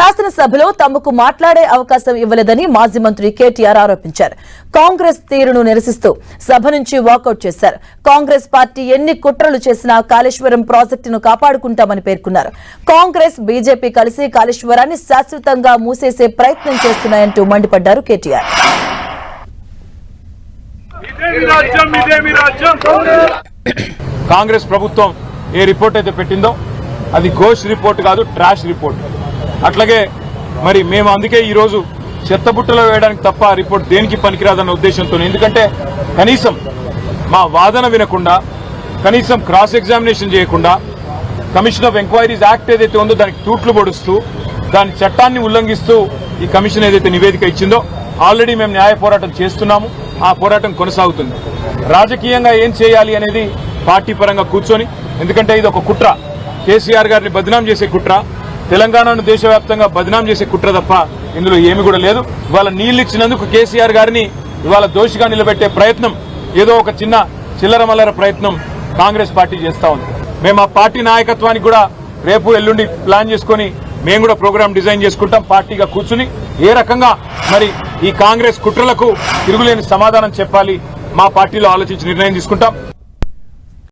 శాసనసభలో తమకు మాట్లాడే అవకాశం ఇవ్వలేదని మాజీ మంత్రి కేటీఆర్ ఆరోపించారు. కాంగ్రెస్ తీరును నిరసిస్తూ సభ నుంచి వాకౌట్ చేశారు. కాంగ్రెస్ పార్టీ ఎన్ని కుట్రలు చేసినా కాళేశ్వరం ప్రాజెక్టును కాపాడుకుంటామని పేర్కొన్నారు. కాంగ్రెస్ బీజేపీ కలిసి కాళేశ్వరాన్ని శాశ్వతంగా మూసేసే ప్రయత్నం చేస్తున్నాయంటూ మండిపడ్డారు కేటీఆర్. కాంగ్రెస్ ప్రభుత్వం ఏ రిపోర్ట్ అయితే పెట్టిందో అది ఘోష్ రిపోర్ట్ కాదు ట్రాష్ రిపోర్ట్. అట్లాగే మరి మేము అందుకే ఈరోజు చెత్తబుట్టలో వేయడానికి తప్ప ఆ రిపోర్ట్ దేనికి పనికిరాదన్న ఉద్దేశంతో ఎందుకంటే కనీసం మా వాదన వినకుండా కనీసం క్రాస్ ఎగ్జామినేషన్ చేయకుండా కమిషన్ ఆఫ్ ఎంక్వైరీస్ యాక్ట్ ఏదైతే ఉందో దానికి తూట్లు పొడుస్తూ దాని చట్టాన్ని ఉల్లంఘిస్తూ ఈ కమిషన్ ఏదైతే నివేదిక ఇచ్చిందో ఆల్రెడీ మేము న్యాయ పోరాటం చేస్తున్నాము. ఆ పోరాటం కొనసాగుతుంది. రాజకీయంగా ఏం చేయాలి అనేది పార్టీ పరంగా కూర్చొని ఎందుకంటే ఇది ఒక కుట్ర. కేసీఆర్ గారిని బదనాం చేసే కుట్ర. తెలంగాణను దేశవ్యాప్తంగా బదనాం చేసే కుట్ర తప్ప ఇందులో ఏమి కూడా లేదు. ఇవాళ నీళ్ళు ఇచ్చినందుకు కేసీఆర్ గారిని ఇవాళ దోషిగా నిలబెట్టే ప్రయత్నం ఏదో ఒక చిన్న చిల్లర మల్లర ప్రయత్నం కాంగ్రెస్ పార్టీ చేస్తా ఉంది. మేము ఆ పార్టీ నాయకత్వానికి కూడా రేపు ఎల్లుండి ప్లాన్ చేసుకుని మేము కూడా ప్రోగ్రామ్ డిజైన్ చేసుకుంటాం పార్టీగా కూర్చుని. ఏ రకంగా మరి ఈ కాంగ్రెస్ కుట్రలకు తిరుగులేని సమాధానం చెప్పాలి మా పార్టీలో ఆలోచించి నిర్ణయం తీసుకుంటాం.